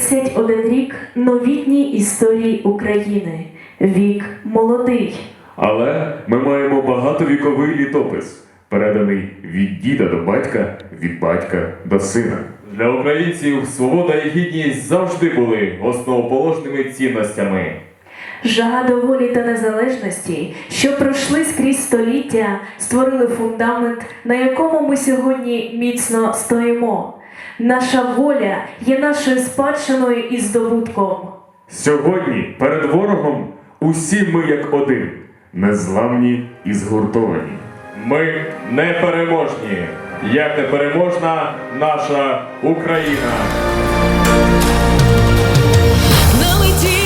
31 рік новітній історії України. Вік молодий. Але ми маємо багатовіковий літопис, переданий від діда до батька, від батька до сина. Для українців свобода і гідність завжди були основоположними цінностями. Жага до волі та незалежності, що пройшли скрізь століття, створили фундамент, на якому ми сьогодні міцно стоїмо. Наша воля є нашою спадщиною і здобутком. Сьогодні перед ворогом усі ми як один, незламні і згуртовані. Ми непереможні, як непереможна наша Україна. Налетіла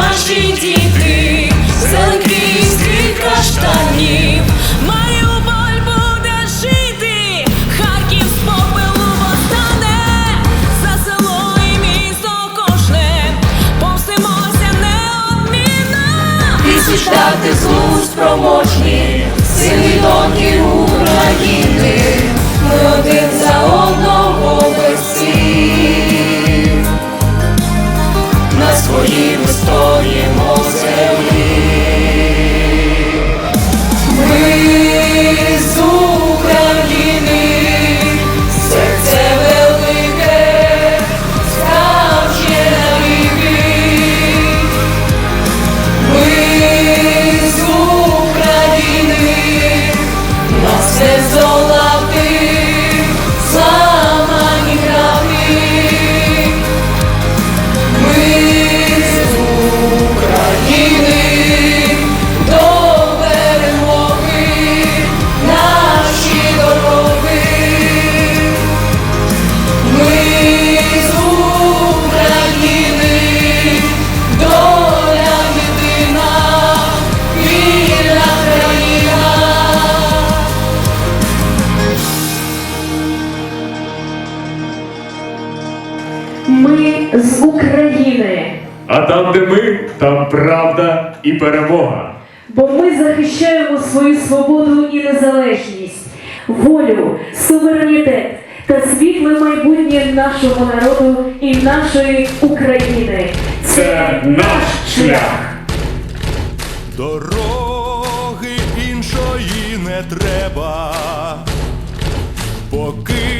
наші діти, зеленкий стрій каштанів. Маріуполь буде жити, Харків з попелу восстане, за село і місто кожне, повстимося неодмінно. Тисяч штати злу спроможні, сильні доньки Ми з України, А там, де ми, там правда і перемога. бо ми захищаємо свою свободу і незалежність, волю, суверенітет та світле майбутнє нашого народу і нашої України. Це наш шлях. Дороги іншої не треба, поки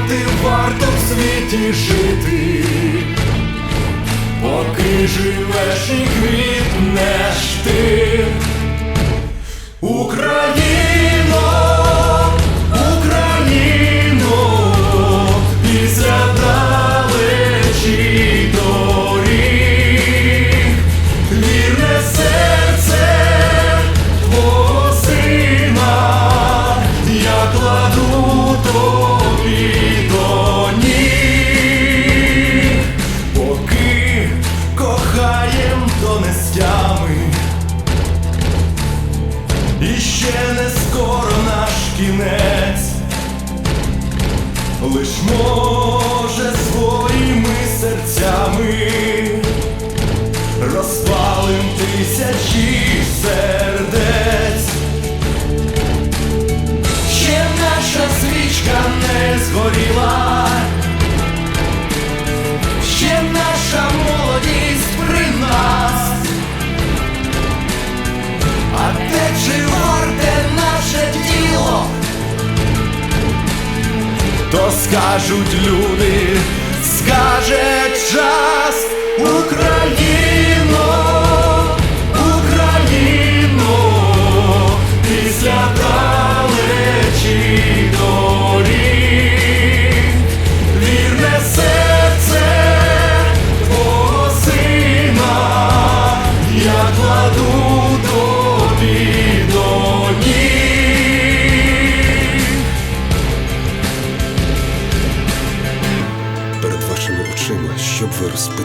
доти варто в світі жити, поки живеш і квітнеш ти. Україно, кінець. Лиш може скажуть люди, скаже час Україно,